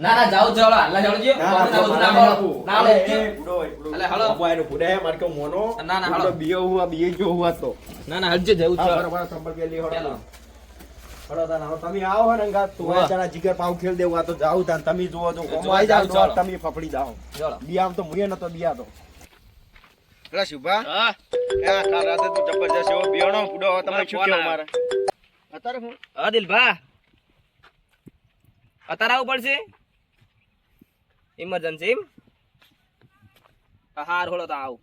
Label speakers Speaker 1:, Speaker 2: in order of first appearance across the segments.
Speaker 1: ના ના જાઉં છે હળો હાલા હેળો જો
Speaker 2: ના, ના,
Speaker 1: બધું
Speaker 2: ના,
Speaker 1: બોલ
Speaker 2: ના,
Speaker 1: હળો. ના હળો,
Speaker 2: અલે,
Speaker 1: જો.
Speaker 2: એ, બુડો, એ, બુડો.
Speaker 1: અલે, હાલો.
Speaker 2: બુડે હે, મારે મોનો.
Speaker 1: ના, ના, હાલો.
Speaker 2: બીયો હું આ બીએ ગયો હું આ તો.
Speaker 1: ના ના હલજે જવું છે
Speaker 2: બરાબર, સંભળ કે લી
Speaker 1: પેલો.
Speaker 2: હળો તા ના તમે આવો હે ને અંગાત, તો
Speaker 1: વાહ.
Speaker 2: જીગર પાવ ખેલ દેવું આ તો જાઉં તા તમે જોવો તો
Speaker 1: જો,
Speaker 2: જાઓ
Speaker 1: ચાલો.
Speaker 2: તો તમે ફફડી જાઓ
Speaker 1: ચાલો.
Speaker 2: બિયામ તો મુએ નતો બિયા તો પેલા શુભા
Speaker 1: હા
Speaker 2: એ આ રાતે તું જબરજસ્ત એવો બિયાણો હવે તમને શું
Speaker 1: ફોન
Speaker 2: મારે અત્યારે હું
Speaker 1: હા દિલભા અત્યારે આવવું પડશે ઇમરજન્સી હાર હોળો તો આવું.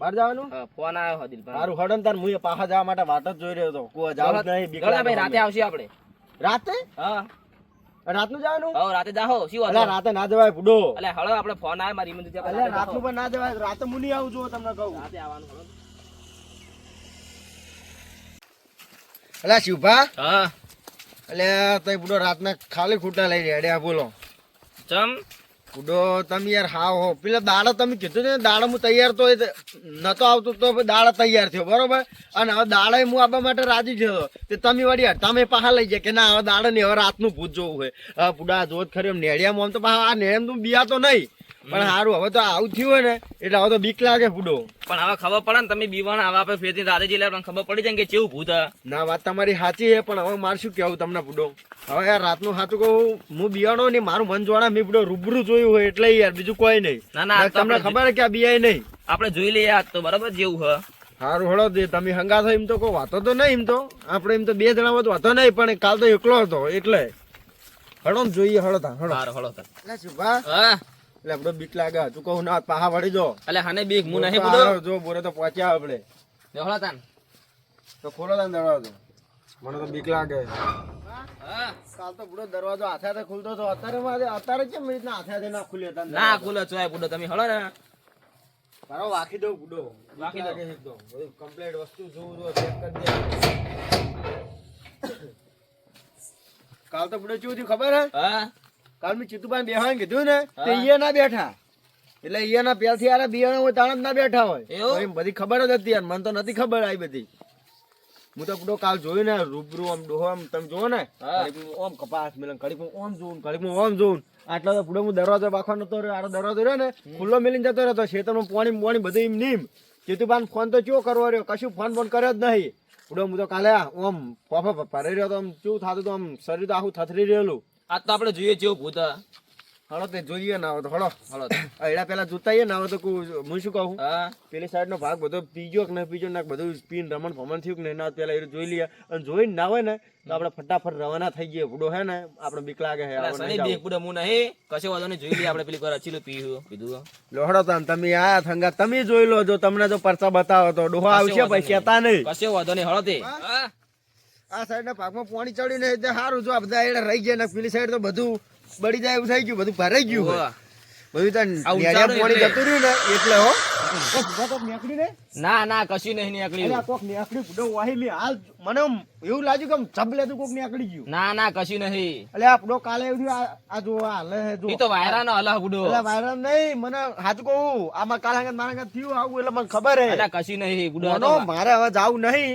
Speaker 2: બહાર જવાનું?
Speaker 1: ફોન આવ્યો હા દિલભાઈ.
Speaker 2: મારું હડન તાર મુએ પાછા જવા માટે વાટ જ જોઈ રહ્યો તો કો જાવ નહીં બીક
Speaker 1: ભાઈ રાતે આવશે આપણે.
Speaker 2: રાતે?
Speaker 1: હા.
Speaker 2: રાતનું જવાનું?
Speaker 1: હા રાતે જાહો શું વાત
Speaker 2: રાતે ના જવાય બુડો
Speaker 1: અલે હળો આપણે ફોન આવે મારી ઇમરજન્સી રાતે
Speaker 2: રાતનું. પણ ના જવાય રાતે મુની આવું જો તમને કહું.
Speaker 1: રાતે આવવાનું હળો.
Speaker 2: અલા શિવભા?
Speaker 1: હા.
Speaker 2: અલ્યા તઈ બુડો રાતના ખાલી ખૂટા લઈ રેડ્યા બોલો.
Speaker 1: ચમ?
Speaker 2: બુડો તમે યાર, હાવ હો. પેલા દાડા તમે કીધું ને, દાડા હું તૈયાર તો નતો આવતો તો દાડા તૈયાર થયો, બરોબર? અને હવે દાડા હું આવવા માટે રાજી થયો. તે તમે વળી તમે પાહા લઈ જાય કે ના, હવે દાડા ને હવે રાતનું ભૂત જોવું હોય બુડા જોત ખરી નેડિયામાં આમ તો પાછા આ નેડિયામાં તું બિયા તો નહીં. પણ સારું હવે તો આવું થયું હોય ને એટલે હવે તો બીક લાગે ફૂડો.
Speaker 1: પણ હવે ખબર પડે ને તમે બીવાણ હવે આપણે ફેરથી રાતે જઈ લે પણ ખબર પડી જાય કે કેવું ભૂત
Speaker 2: ના વાત તમારી સાચી છે પણ હવે મારે શું કેવું તમને ફૂડો? હવે યાર રાતનું સાચું કહું હું બિયાણો ને મારું મન જોડા મેં ફૂડો રૂબરૂ જોયું હોય એટલે યાર બીજું કોઈ નહીં.
Speaker 1: ના, ના,
Speaker 2: તમને ખબર કે આ બિયાય નહીં?
Speaker 1: આપણે જોઈ લઈએ આજ તો બરાબર જેવું હ.
Speaker 2: સારું હળો દે તમે હંગા થાય એમ તો કોઈ વાતો તો નહીં એમ તો. આપણે એમ તો બે જણા વાત વાતો નહીં પણ કાલ તો એકલો હતો એટલે. હળો ને જોઈએ હળો તા હળો.
Speaker 1: હળો.
Speaker 2: એટલે શુભા.
Speaker 1: હા.
Speaker 2: એટલે આપડે બીક લાગે. તું કહું ના પાહા વળી જો.
Speaker 1: એટલે હાને બીક હું નહીં
Speaker 2: તો જો બોરે તો પહોંચ્યા આપણે.
Speaker 1: લે તાન.
Speaker 2: તો ખોલો તાન દરવાજો. મને તો બીક લાગે. કાલ તો બુડો દરવાજો હાથે હાથે ખુલતો હતો. અત્યારે મારે અત્યારે કેમ રીતના હાથે હાથે ના ખુલ્યો તા
Speaker 1: ના ખુલે ચોય બુડો તમે હળો ને
Speaker 2: વાકી દઉં બુડો.
Speaker 1: વાકી દો.
Speaker 2: એકદમ. કમ્પ્લીટ વસ્તુ જોવું જો ચેક કરી દે. કાલ તો બુડો કેવું થયું ખબર હે?
Speaker 1: હા.
Speaker 2: કાલ મેં ચિતુભાઈ બેહવાનું કીધું ને તે અહીંયા ના બેઠા. એટલે ઈયાના પેલથી આરા બિયાણ હોય તાણ જ ના બેઠા હોય એમ બધી ખબર જ હતી યાર મને તો નથી ખબર આવી બધી. હું તો પૂરો કાલ જોયું ને રૂબરૂ આમ ડોહો આમ તમે જોવો ને ઓમ કપાસ મિલન ઘડીક ઓમ જોઉં ઘડીક ઓમ જોઉં આટલો તો પૂરો હું દરવાજો બાખવા નતો રહ્યો આરો દરવાજો રહ્યો ને ખુલ્લો મિલીને જતો રહ્યો ખેતરમાં પાણી પાણી બધું એમ નીમ. ચેતુભાઈ ફોન તો ચો કરવો રહ્યો? કશું ફોન ફોન કર્યો જ નહીં. પૂરો હું તો કાલે ઓમ ફોફા ભરાઈ રહ્યો તો આમ કેવું થતું તો આમ શરીર તો આખું થથરી રહેલું.
Speaker 1: આજ તો આપણે જોઈએ જેવું ભૂત
Speaker 2: હળો તે જોઈએ ના તો હળો.
Speaker 1: હળો.
Speaker 2: એડા પેલા જોતાઈએ ના તો હું શું કહું?
Speaker 1: હા.
Speaker 2: પેલી સાઈડ નો ભાગ બધો પીજો કે ના પીજો ના બધું પીન રમણ ભમણ થયું કે નહીં ના પેલા એ જોઈ લઈએ. અને જોઈ ના હોય ને તો આપણે ફટાફટ રવાના થઈ ગયે ભૂડો હે ને આપણે બીક લાગે હે આપણે
Speaker 1: બીક ભૂડો હું નહીં. કશે વાંધો નહીં જોઈ લઈએ આપણે પેલી વાર અચીલું પીવું પીધું.
Speaker 2: લોહડો તાન તમે આ થંગા તમે જોઈ લો જો તમને જો પરચા બતાવો તો ડોહો આવશે
Speaker 1: પૈસા
Speaker 2: પછી કહેતા નહીં.
Speaker 1: કશે વાંધો નહીં હળો તે. હા.
Speaker 2: આ સાઈડ ના ભાગમાં પાણી ચડ્યું ને એટલે સારું જો આ બધા એડા રહી ગયા ને પેલી સાઈડ તો બધું બળી જાય એવું થઈ ગયું બધું ભરાઈ ગયું બધું
Speaker 1: ઊંચાણું
Speaker 2: પાણી જતું રહ્યું ને એટલે હો. કોક ઊભા કોક નીકળી ને?
Speaker 1: ના ના કશું નહીં નીકળ્યું.
Speaker 2: કોક નીકળી બુડો વાહી મે હાલ મને એવું લાગ્યું કે આમ જબલે કોક નીકળી ગયું.
Speaker 1: ના ના કશું નહીં.
Speaker 2: એટલે આ બુડો કાલે એવું આ આ જો હાલે જો
Speaker 1: એ તો વાયરા નો અલગ બુડો
Speaker 2: એટલે વાયરલ નહીં મને હાચું કહું. આમાં કાલે હંગાત મારા હંગાત થયું આવું એટલે મને ખબર હે
Speaker 1: અલા કશું નહીં બુડો
Speaker 2: મનો મારે હવે જાવું નહીં.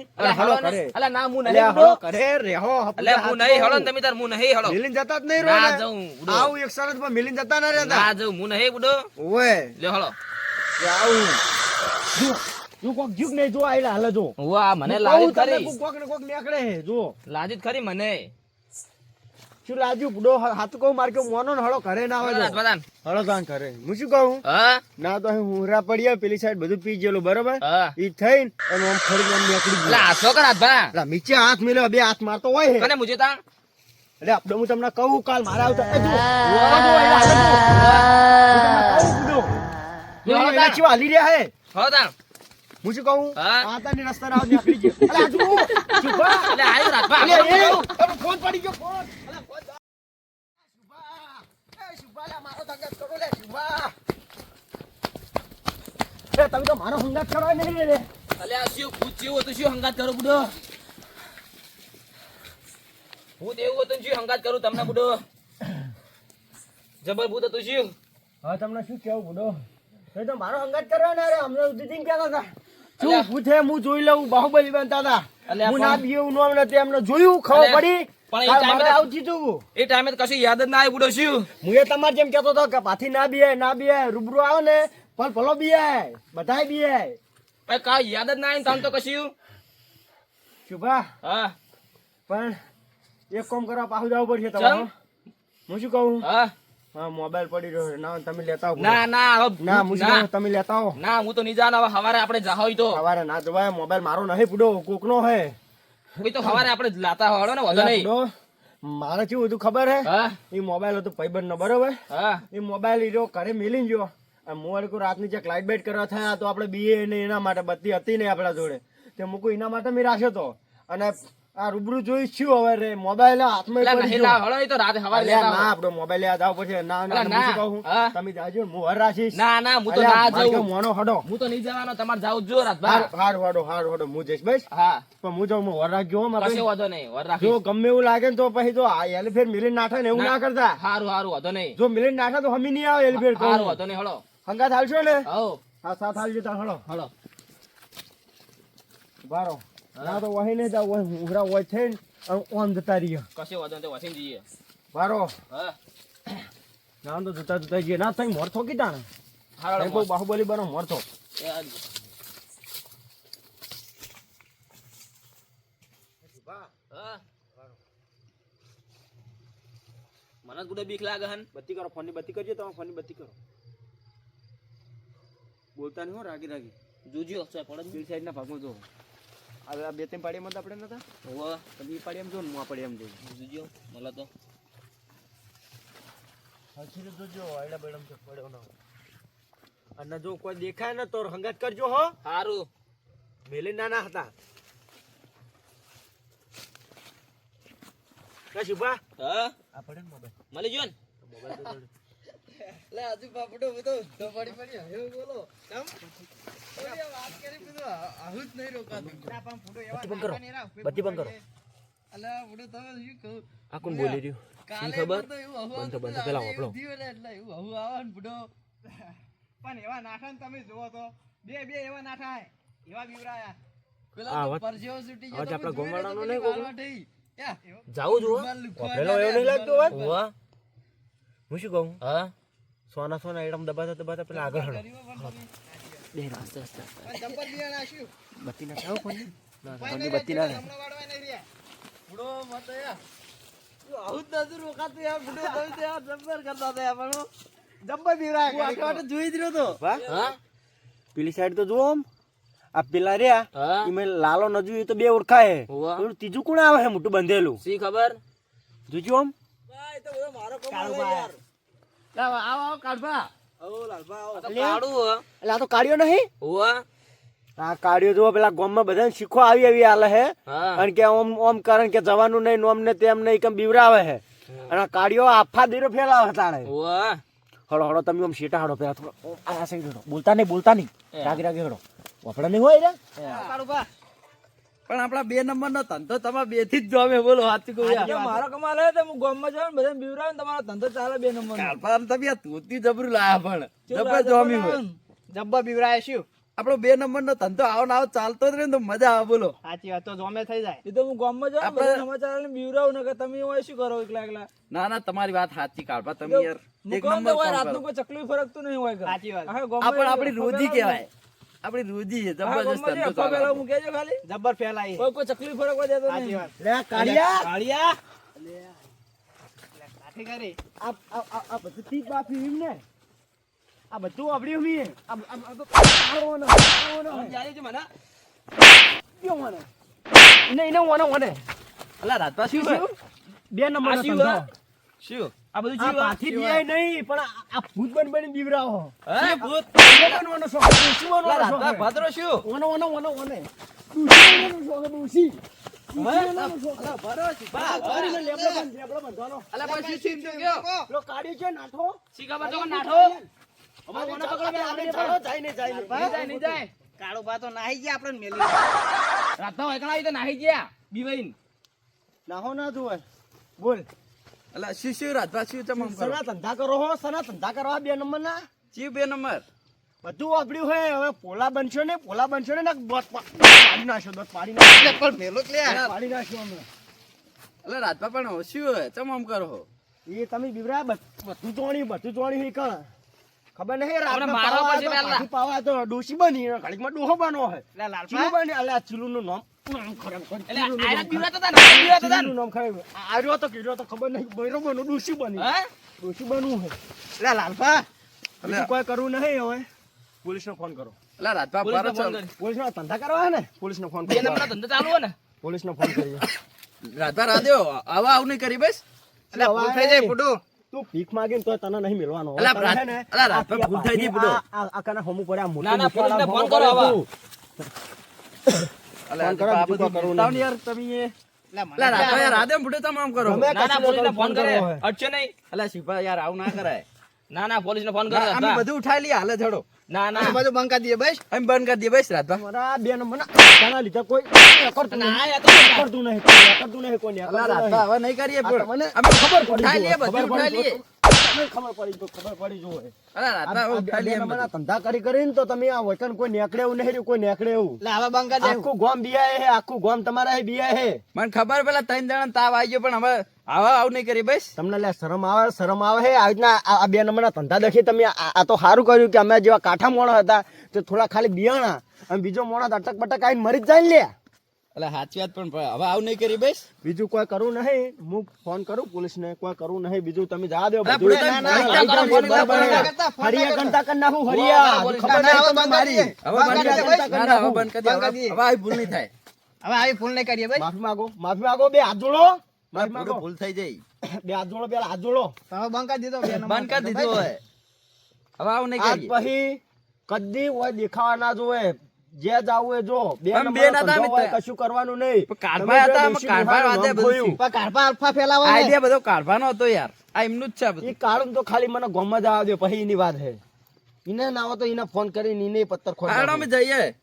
Speaker 2: કરે.
Speaker 1: ને ના હું નહીં
Speaker 2: કરે રેહો
Speaker 1: અલે હું નહીં હળો તમે તાર હું નહીં હળો.
Speaker 2: મિલિન જતા જ નહીં રહો
Speaker 1: ના જાઉં
Speaker 2: આવું એક સરસ મિલીન જતા ના
Speaker 1: ના
Speaker 2: રહેતા
Speaker 1: જાઉં હું નહીં બુડો લે હળો.
Speaker 2: આવું જો જો કોક જીવ નહીં જો આયલા હાલે જો.
Speaker 1: વાહ મને
Speaker 2: હું
Speaker 1: લાજી
Speaker 2: કહું તમને
Speaker 1: ખરી.
Speaker 2: કોક ને કોક નીકળે હે જો.
Speaker 1: લાજી ખરી મને.
Speaker 2: શું લાગ્યું બુડો હાથું કહું મારે કે મોનો હળો ઘરે ના આવે
Speaker 1: બધાન.
Speaker 2: હળો કાં કરે હું શું કહું?
Speaker 1: હા?
Speaker 2: ના તો અહીં હુંરા પડ્યા પેલી સાઈડ બધું પી ગયેલું બરોબર? ઈ થઈને અને આમ ફરીને આમ નીકળી ગયું.
Speaker 1: હાથો કર હાથ ભા
Speaker 2: નીચે હાથ મેલ્યો બે હાથ મારતો હોય હે
Speaker 1: કને મુજે તા
Speaker 2: એટલે આપણે હું તમને કહું કાલ મારા આવતા જો, જોવા. હું. હે
Speaker 1: તા.
Speaker 2: હું. શું કહું રસ્તા નીકળી ગયો અલા આ અલે, ફોન પડી ગયો ફોન. અલા, ફોન. એ, લા, મારો સંગાત કરો લે, શુભા. એ, તમે તો મારો સંગાત કરવા નહીં રે
Speaker 1: અલ્યા શું પૂછ્યું હતું શું હંગાત કરો બુડો? હું એવું હતું શું હંગાત કરું તમને બુડો? જબર ભૂત હતું શું?
Speaker 2: હા તમને શું કેવું બુડો? એ તો મારો અંગાત કરવા ને અરે હમણાં સુધી કહેતા હતા. શું? પૂછે હું જોઈ લઉં બાહુબલી બનતા હતા હું
Speaker 1: પણ-
Speaker 2: ના બીએ હું નામ નથી એમને જોયું ખબર પડી.
Speaker 1: પણ એ
Speaker 2: કાલ
Speaker 1: ટાઈમે
Speaker 2: મારે
Speaker 1: તો- એ ટાઈમે તો કશું યાદ જ ના આવ્યું બુડો શું?
Speaker 2: હું એ તમારે જેમ કહેતો હતો કે પાછી ના બીએ ના બીએ રૂબરૂ આવો ને પણ ભલો બીએ બધાય બીએ
Speaker 1: ભાઈ કાંઈ યાદ જ ના આવી તને તો કશું?
Speaker 2: શુભા
Speaker 1: હા.
Speaker 2: પણ એક કામ કરવા પાછું જવું પડશે તમારે હું શું કહું?
Speaker 1: હા.
Speaker 2: હા મોબાઈલ પડી રહ્યો ના તમે લેતા આવો
Speaker 1: ના ના
Speaker 2: ના હું શું
Speaker 1: ના.
Speaker 2: તમે લેતા આવો.
Speaker 1: ના હું તો નહીં જાણ હવે આપણે જા હોય તો.
Speaker 2: સવારે ના જવાય મોબાઈલ મારો નહીં પૂડો કોકનો હે.
Speaker 1: કોઈ તો સવારે આપણે લાતા હોય ને વધુ નહીં.
Speaker 2: મારે કેવું હતું ખબર હે? એ મોબાઈલ હતો ભાઈબંધ નો બરોબર?
Speaker 1: હા.
Speaker 2: એ મોબાઈલ હીરો ઘરે મિલી ગયો. અને મોબાઈલ કોઈ રાતની જે લાઇટ બેટ કરવા થયા તો આપણે બીએ ને એના માટે બત્તી હતી ને આપણા જોડે. તે મૂકું એના માટે મેં રાખ્યો તો. અને આ રૂબરૂ જોઈ છું હવે રે. મોબાઈલ હાથમાં પડી ગયો.
Speaker 1: હળો તો રાતે
Speaker 2: અલ્યા
Speaker 1: લેતા
Speaker 2: ના આપણો મોબાઈલ યાદ આવ પછી ના ના હું કહું. તમે જાજો હું હર રાખીશ.
Speaker 1: ના ના હું તો ના જાઉં.
Speaker 2: મોનો હડો.
Speaker 1: હું તો નહીં જવાનો તમારે જાવું જો રાત બાર.
Speaker 2: હાર હડો હાર હડો હું જઈશ બસ.
Speaker 1: હા.
Speaker 2: પણ હું જાઉં હું હર રાખજો મારે.
Speaker 1: કશો વાંધો નહીં વર
Speaker 2: જો ગમે એવું લાગે ને તો પછી તો આ એલફેર મિલન નાઠા ને એવું
Speaker 1: ના.
Speaker 2: ના કરતા.
Speaker 1: હારું હારું વાંધો નહીં.
Speaker 2: જો મિલન નાઠા તો હમી નહીં આવે એલફેર
Speaker 1: હારું વાંધો નહીં હળો.
Speaker 2: હંગા થાલશો ને?
Speaker 1: હા
Speaker 2: હા સાથ હાલજો તાર હળો.
Speaker 1: હળો.
Speaker 2: બારો ના તો વહી ને જાવ ઉઘરા હોય છે ને અને ઓમ જતા રહીએ.
Speaker 1: કશે વાંધો તો વસીને જઈએ.
Speaker 2: મારો
Speaker 1: હા.
Speaker 2: ના તો જતા જતા જઈએ. ના થઈ મોર થોકી તાણે
Speaker 1: હારો
Speaker 2: કોઈ બાહુબલી બનો મોર થો
Speaker 1: એ આજ. મને ગુડે બીક લાગે હન.
Speaker 2: બત્તી કરો ફોનની બત્તી કરજો તમે ફોનની બત્તી કરો. બોલતા નહીં હો રાગી રાગી.
Speaker 1: જોજો સાહેબ પડે જ
Speaker 2: બીડ સાઈડ ના ભાગમાં જો હવે આ બે ત્રણ પાડીમાં તો આપણે નતા?
Speaker 1: હોવે.
Speaker 2: તમે એ પાડી એમ જો ને હું આ પાડી એમ જો
Speaker 1: જોજો મળે તો.
Speaker 2: હજી તો જોજો આડા બેડમ છે પડ્યો ના અને જો કોઈ દેખાય ને તો હંગાત કરજો હો.
Speaker 1: સારું
Speaker 2: મેલે નાના હતા. કશું શુભા?
Speaker 1: હા?
Speaker 2: આ પડે મોબાઈલ
Speaker 1: મળી જો ને?
Speaker 2: મોબાઈલ તો જોડે.
Speaker 3: લે આજુ બાપડો બધો તો પડી પડી એવું બોલો. કેમ? ઓલી વાત કરી બધું આવું જ નહીં રોકાતું. ના પણ ફોટો એવા
Speaker 2: બંધ કરો. બધી બંધ કરો.
Speaker 3: અલા ફોટો તમે શું કહું?
Speaker 2: આ કોણ બોલી રહ્યું?
Speaker 3: કાલે
Speaker 1: ખબર?
Speaker 3: હવું
Speaker 2: બંધ બંધ પેલા
Speaker 3: થયું એટલે એવું આવું આવે ને ફોટો. પણ એવા નાઠા ને તમે જુઓ તો. બે બે એવા નાઠા એવા બીવરાયા. પેલા પરસેવો છૂટી ગયો તમે
Speaker 2: આપણા ગોમાડાનો નહીં
Speaker 1: જાવું જુઓ
Speaker 2: પેલો એવો નહીં લાગતો હોય? હું શું કહું?
Speaker 1: હા?
Speaker 2: સોના સોના એડમ દબાતા દબાતા પેલા આગળ હડો
Speaker 3: પણ.
Speaker 2: બે રાસ્તે રાસ્તે
Speaker 3: પણ.
Speaker 2: બત્તી ના થાવ કોણ ના બત્તી ના.
Speaker 3: બુડો મત યાર. આવું જ નતું રોકાતું યાર, બુડો તમે તો યાર જબ્બર કરતા હતા યાર, પણ જબ્બર આટલા માટે જોઈ જ રહ્યો તો.
Speaker 1: હા
Speaker 2: પેલી સાઈડ તો જુઓ આમ. આ પેલા રહ્યા ઈમે લાલો ન એ તો બે ઓળખાય. પેલું ત્રીજું કોણ આવે છે મોટું બંધેલું
Speaker 1: સી ખબર
Speaker 2: જોજો આમ
Speaker 3: કાળુબા. લાવ, આવો, આવો, કાળુબા.
Speaker 1: આ તો કાળું
Speaker 2: એટલે આ તો કાઢ્યો નહીં?
Speaker 1: હોવે.
Speaker 2: આ કાઢ્યો જો પેલા ગામમાં બધાને શીખો આવી આવી હાલે હે. અને કે ઓમ ઓમ કારણ કે જવાનું નહીં નોમ ને તેમ નહીં કેમ બીવરાવે હે. અને આ આફા દીરો ફેલાવે તાણે. હળો હળો તમે આમ શેટા હળો પેલા થોડો. ઓમ આ સાઈડ હળો બોલતા નહીં બોલતા નહીં. રાગી રાગી હળો વફડા નહીં હોય રે.
Speaker 3: પણ આપણા બે નંબર નો ધંધો તમે બેથી જ જોમે બોલો સાચું કહું યાર.
Speaker 4: મારો કમાલ હે તો હું ગામમાં જાઉં ને બધાને બીવરાવું તમારો ધંધો ચાલે બે નંબર
Speaker 3: પણ તમે તું ધોતી જબરું લાયા પણ. જબ્બા જોમી હોય. જબ્બા બીવરાય શું? આપણો બે નંબર નો ધંધો આવો ને આવો ચાલતો જ રહે ને તો મજા આવે બોલો. સાચી વાત તો જોમે થઈ જાય.
Speaker 4: એ તો હું ગામમાં જાઉં ને
Speaker 3: આપણે-
Speaker 4: બધા સમાચાર ને બીવરાવું ને કે તમે હોય શું કરો એકલા એકલા?
Speaker 3: ના ના તમારી વાત સાચી કાઢવા તમે યાર એક નંબર કામ
Speaker 4: રાતનું કોઈ ચકલી ફરકતું નહીં હોય.
Speaker 3: સાચી વાત. આપણી રોજી કહેવાય. આપણી રોજી છે જબરજસ્ત ધંધો ચાલે
Speaker 4: મૂકે ખાલી.
Speaker 3: જબર ફેલાય.
Speaker 4: કોઈ કોઈ ચકલી ફરકવા દેતો નહીં.
Speaker 2: લે કાઢિયા
Speaker 3: કાળિયા. કાઠી કરી.
Speaker 2: આ આ આ- આ બધું ઠીક બાપી એમ ને? આ બધું આપડ્યું મી આ આ- આ તો તારો ને તારો ને હોય.
Speaker 1: જાણી છે મને.
Speaker 2: કયો મને? નહીં નહીં ઓને ઓને
Speaker 3: અલા રાજપા શું
Speaker 2: બે નંબર
Speaker 1: શું હે?
Speaker 3: શું?
Speaker 1: આ બધું જીવ
Speaker 2: પાછી દિયાય નહીં પણ આ- ભૂત બન બની બીવરાવો
Speaker 1: હે ભૂત?
Speaker 2: બનવાનો શોખ? ઓનો
Speaker 3: અલા
Speaker 2: શોખ?
Speaker 3: ભાદરો શું?
Speaker 2: ઓનો ઓનો ઓનો ઓને. ડૂસી ઓનો શોખ?
Speaker 3: શું? શું શું?
Speaker 1: શી
Speaker 2: જાય
Speaker 3: કાળો બા. તો નાહી ગયા આપણે મેલી.
Speaker 1: રાતના તો નાહી ગયા. બીવાઈન.
Speaker 2: નાહો ના હોય. બોલ.
Speaker 3: અલા શું શું રાજભા શું તમામ
Speaker 2: સના ધંધા કરો હો? સના ધંધા કરવા બે નંબર ના
Speaker 3: ચીવ બે નંબર?
Speaker 2: બધું વાપર્યું હોય હવે પોલા બનશો ને પોલા બનશો ને ને દોત પાડી નાખશો દોત પાડી નાખશો.
Speaker 3: પણ મેલો લે
Speaker 2: પાડી નાખશો અમે.
Speaker 3: એટલે રાજભા પણ શું હોય. તમામ કરો
Speaker 2: એ તમે બીવરા બધ- બધું ચોણી બધું ચોણી હોય કણ? ખબર નહીં
Speaker 1: રાત મારવા.
Speaker 2: પાછી પાવા તો ડોસી બની ઘડીકમાં ડોહો બનો હે
Speaker 4: લે લાલપા.
Speaker 2: બની અલે આ ચીલુંનું નામ નામ
Speaker 1: એટલે આયરા
Speaker 2: નામ.
Speaker 1: ને,
Speaker 2: ખરેખર. આ તો કીધો તો ખબર નહીં બૈરો બનો ડોશી બની.
Speaker 1: હે?
Speaker 2: ડોશી બનવું હે.
Speaker 4: એટલે લાલપા.
Speaker 2: બીજું કોઈ કરવું નહીં હવે. પોલીસનો ફોન કરો.
Speaker 3: એટલે.
Speaker 1: કરી.
Speaker 2: પોલીસનો ધંધા કરવા હે ને? પોલીસનો ફોન
Speaker 1: ધંધો ચાલુ હોય ને?
Speaker 2: પોલીસનો ફોન કર્યો
Speaker 3: રાજભા રાધ્યો આવા આવું નહીં કરી બસ.
Speaker 4: એટલે ભૂલ જાય ફૂટું.
Speaker 2: તું ભીખ માંગીને તો તને નહીં મળવાનો
Speaker 3: અલા,
Speaker 2: હવે તને છે ને,
Speaker 3: અલા, રાત
Speaker 2: આ
Speaker 3: ભૂલ થઈ ગઈ, બુડો.
Speaker 2: આ- આ- આ પડે, આ મોટી
Speaker 1: ના, ના,
Speaker 2: મોટી
Speaker 1: પોલીસને
Speaker 2: આલા
Speaker 1: ફોન કરો હવે.
Speaker 2: તું. કરો,
Speaker 3: આ બધું
Speaker 2: કરવું
Speaker 3: યાર તમે એ.
Speaker 4: લે મને
Speaker 3: એટલે રાજભા યાર રાધે ફૂટે તમામ કરો
Speaker 1: ના ફોન કરે નહીં
Speaker 3: એટલે શિપા યાર આવું ના કરાય
Speaker 1: ના ના પોલીસને ફોન કરો
Speaker 3: અમે બધું ઉઠાઈ લઈએ હાલે થડો
Speaker 1: ના ના.
Speaker 4: બધું બંધ કરી દઈએ બસ.
Speaker 3: અમે બંધ કરી દઈએ બસ રાજભા
Speaker 2: મારા બે નંબરના આના લીધા કોઈ કરતું
Speaker 1: ના, આ તો
Speaker 2: કરતું નહીં, કરતું નહીં, કોઈ
Speaker 3: અલા
Speaker 2: કરતું
Speaker 3: હવે નહીં કરીએ પણ
Speaker 2: મને
Speaker 3: અમે ખબર
Speaker 2: પડી
Speaker 3: ઉઠાઈ લઈએ બધું ઉઠાઈ લઈએ.
Speaker 2: ખબર પડી જુઓ, ખબર પડી જુઓ.
Speaker 3: અલા રાજભા ઉઠાઈ લઈએ એમ
Speaker 2: ધંધા કરી કરીને તો તમે આ વચન કોઈ નીકળે એવું નહીં રહ્યું, કોઈ નીકળે એવું.
Speaker 4: એટલે હવે બંધ કરી દે.
Speaker 2: આખું ગોમ બિયાય હે આખું ગોમ તમારા હે બિયાય હે.
Speaker 3: મને ખબર પેલા ત્રણ જણા તાવ આવી ગયો પણ હવે હવે આવું નહીં કરી બસ.
Speaker 2: તમને લે શરમ આવે શરમ આવે હે. આવી રીતના આ બે નંબરના ધંધા દેખી તમે. આ તો સારું કર્યું કે અમે જેવા કાઠા મોણા હતા તો થોડા ખાલી બિયાણા અને બીજો મોણા અટક બટક આવીને મરી જ જાય ને લે.
Speaker 3: એટલે સાચી વાત પણ હવે આવું નહીં કરી બસ.
Speaker 2: બીજું કોઈ કરું નહીં. હું ફોન કરું પોલીસને કોઈ કરું નહીં. બીજું તમે જવા દો.
Speaker 3: પોલીસ
Speaker 2: ના,
Speaker 3: ના,
Speaker 2: ના,
Speaker 3: ના,
Speaker 4: ના ના
Speaker 2: હરિયા
Speaker 4: કરતા.
Speaker 2: નાખું, હરિયા. ખબર નહીં
Speaker 4: હવે
Speaker 3: બંધ કરી ના, ના, હવે આવી ભૂલ નહીં થાય
Speaker 4: હવે આવી ભૂલ નહીં કરીએ ભાઈ
Speaker 2: માફી માંગો માફી માંગો બે હાથ જોડો. માફી
Speaker 3: ભૂલ થઈ જાય.
Speaker 2: બે હાથ જોડો બે હાથ જોડો
Speaker 4: હવે બંધ કરી દીધો
Speaker 3: બંધ કરી દીધું હવે આવું નહીં
Speaker 2: આજ પછી કદી હોય દેખાવા ના જોવે. જે જાવું એ જો. બે
Speaker 3: બે નતા
Speaker 2: ધંધો હોય,
Speaker 3: મિત્ર.
Speaker 2: કશું કરવાનું નહીં.
Speaker 3: પણ કાઢવા હતા, બધું.
Speaker 4: અલ્ફા ફેલાવા
Speaker 3: આઈડિયા બધો હતો યાર. આ એમનું જ છે બધું.
Speaker 2: કાળું તો ખાલી મને ગોમમાં જ આવે પછી એની વાત હે એને ના હોય તો એને ફોન કરીને એને પત્તર
Speaker 3: અમે જઈએ.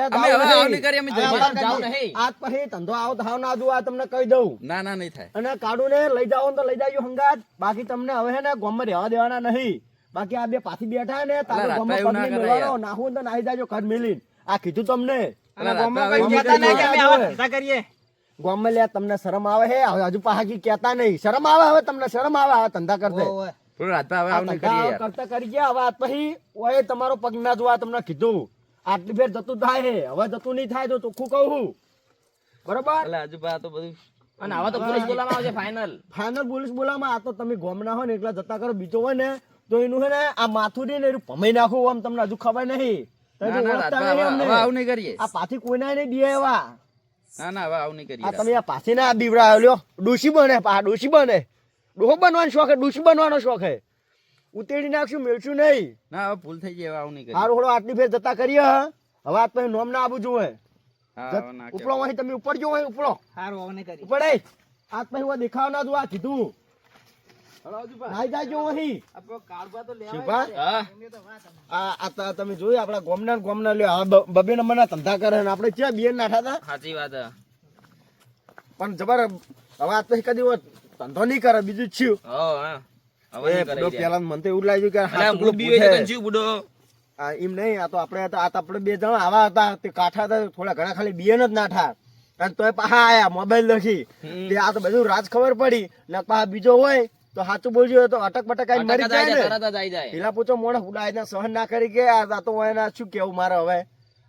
Speaker 3: અમે હવે આવું
Speaker 2: નહીં.
Speaker 3: નહીં અમે
Speaker 4: હવે
Speaker 3: જઈએ
Speaker 4: આવું
Speaker 1: જાવ નહીં.
Speaker 2: આજ પછી ધંધો આવો તો ના જો આ તમને કહી દઉં.
Speaker 3: ના ના નહીં થાય.
Speaker 2: અને કાળું ને લઈ જાઓ તો લઈ જાજો હંગાત. બાકી તમને હવે ને ગોમમાં રહેવા દેવાના નહીં. બાકી આ બે પાછી બેઠા ને તારે
Speaker 3: અલા,
Speaker 2: ગોમમાં
Speaker 3: રાતના
Speaker 2: પગ
Speaker 3: એવું
Speaker 2: નહીં
Speaker 3: ના કરાય
Speaker 2: મેળવાનો નાહું તો નાહી જાજો ઘર મિલીને. આ કીધું તમને.
Speaker 4: અને
Speaker 3: અલા,
Speaker 4: ગામમાં
Speaker 3: રાતના
Speaker 4: કોઈ
Speaker 3: હવે
Speaker 4: કહેતા નહીં કે અમે આવા ધંધા કરીએ.
Speaker 2: ગોમમાં લે તમને શરમ આવે હે? હવે હજુ પાછા કી કહેતા નહીં. શરમ આવે હવે તમને શરમ આવે આ ધંધા કરતે.
Speaker 3: થોડું હવે નહીં કરીએ
Speaker 2: કરતા કરી ગયા હવે આજ પછી ઓય તમારો પગ ના જોવા તમને કીધું. આટલી ફેર જતું થાય હે. હવે જતું નહીં થાય તો ચોખ્ખું કહું છું બરોબર?
Speaker 3: એટલે હજુ તો બધું
Speaker 1: અને હવે તો પોલીસ બોલાવવામાં આવશે ફાઇનલ
Speaker 2: ફાઇનલ પોલીસ બોલામાં આ તો તમે ગોમના હોય ને એકલા જતા કરો. બીજો હોય ને તો એનું હે ને આ માથું ને એનું ભમાઈ નાખું આમ તમને હજુ ખબર નહીં.
Speaker 3: આવું નહીં કરીએ.
Speaker 2: આ પાછી કોઈના નહીં બીએ એવા.
Speaker 3: ના ના હવે આવું નહીં કરીએ.
Speaker 2: આ તમે આ પાછી ના બીવડા લ્યો. ડોશી બને પા ડોશી બને. ડોહો બનવાનો શોખ હે ડોશી બનવાનો શોખ હે. ઉતેડી નાખશું મેળશું નહીં.
Speaker 3: ના હવે ભૂલ થઈ જાય આવું નહીં
Speaker 2: હારું હોડો આટલી ફેર જતા કરીએ હે. હવે આ પછી નોમ ના
Speaker 3: આવું ના
Speaker 2: ઉપડો અહીં તમે ઉપર જો અહીં ઉપડો.
Speaker 4: હારું હવે નહીં કરી
Speaker 2: ઉપડે. એ આજ પછી હું દેખાવ ના જોવા કીધું. નાઈ જાજો અહીં. શિવભા?
Speaker 1: હા.
Speaker 2: આ આ ત- તમે જોયું આપડા ગોમના ને ગોમના લ્યો. બબે નંબરના ધંધા કરે આપડે આપણે ક્યાં બિયર નાઠા હતા?
Speaker 1: સાચી વાત
Speaker 2: પણ જબર હવે આ પછી કદી ધંધો નહીં કરે બીજું જ થયું.
Speaker 1: હો, હા. હવે
Speaker 2: બુડો પેલા મને તો એવું લાગ્યું કે
Speaker 1: રહ્યા.
Speaker 2: હા
Speaker 1: અલા,
Speaker 2: ટુકડો
Speaker 1: મૂળ બીવે છે.
Speaker 2: પૂછે.
Speaker 1: કંચી બુડો.
Speaker 2: એમ નહીં આ તો આપણે હતા આ તો આપણે બે જણા આવા હતા તે કાઠા હતા થોડા ઘણા ખાલી બિયર જ નાઠા અને તોય પાછા આયા મોબાઈલ લખી. તે આ તો બધું રાજ ખબર પડી. ને પાછા બીજો હોય તો સાચું બોલજો તો અટક પટક આઈને મરી જાય
Speaker 1: આઈ જાય,
Speaker 2: ને. પેલા પૂછો મોણ ઉડાઈને સહન ના કરી કે? આ આ તો એના શું કેવું મારે હવે?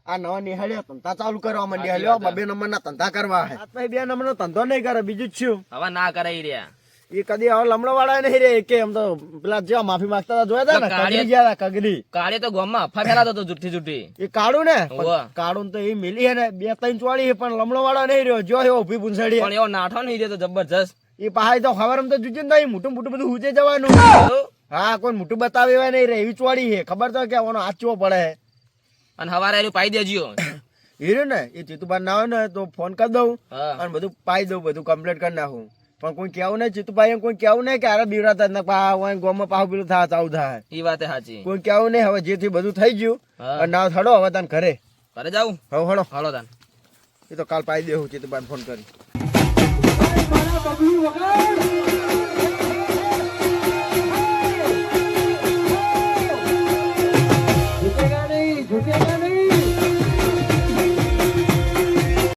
Speaker 2: આ નવા નિહાળ્યો ધંધા ચાલુ કરવા માંડ્યા લ્યો બે નંબર ના ધંધા કરવા બે નંબર નો ધંધો નહીં કરે બીજું જ શું?
Speaker 1: હવે ના કરાઈ રહ્યા.
Speaker 2: એ કદી હવે લમણો વાળા નહીં રે. કે એમ તો પેલા જેવા માફી માંગતા હતા જોયા હતા ને?
Speaker 1: તો
Speaker 2: ગયા હતા કગરી.
Speaker 1: કાળે તો ગામમાં અફવા ફેલાતો હતો જુઠ્ઠી જુઠ્ઠી.
Speaker 2: એ કાળું ને? કાળું તો એ મિલી ને. બે ત્રણ ચોળી પણ લમણો વાળો નહીં રહ્યો. જો એવો ઊભી પૂંછડી
Speaker 1: પણ એવો નાઠો નહીં રહ્યો તો જબરજસ્ત.
Speaker 2: એ પહાય તો ખબર તો જુજે ને મોટું મોટું બધું ઉજે જવાનું. હા. કોઈ મોટું બતાવે એવા નહીં રે. એવી ચોળી છે ખબર તો કે આનો આચવો પડે.
Speaker 1: અને હવારે એનું પાઈ દેજો.
Speaker 2: હીરે ને એ ચિતુબાન ના હોય ને તો ફોન કરી દઉં અને બધું પાઈ દઉં બધું કમ્પ્લીટ કરી નાખું. પણ કોઈ કેવું નહીં ચિતુભાઈ એમ કોઈ કેવું નહીં કે અરે બીવરાતા જ ના પા હોય ગોમાં પાહુ પેલું થાય આવું થાય
Speaker 1: એ વાત સાચી.
Speaker 2: કોઈ કેવું નહીં હવે જેથી બધું થઈ ગયું ના હડો હવે તને ઘરે.
Speaker 1: ઘરે જાઉં?
Speaker 2: હવે હળો.
Speaker 1: હડો તાન.
Speaker 2: એ તો કાલ પાઈ દેવું ચિતુબાન ફોન કરી.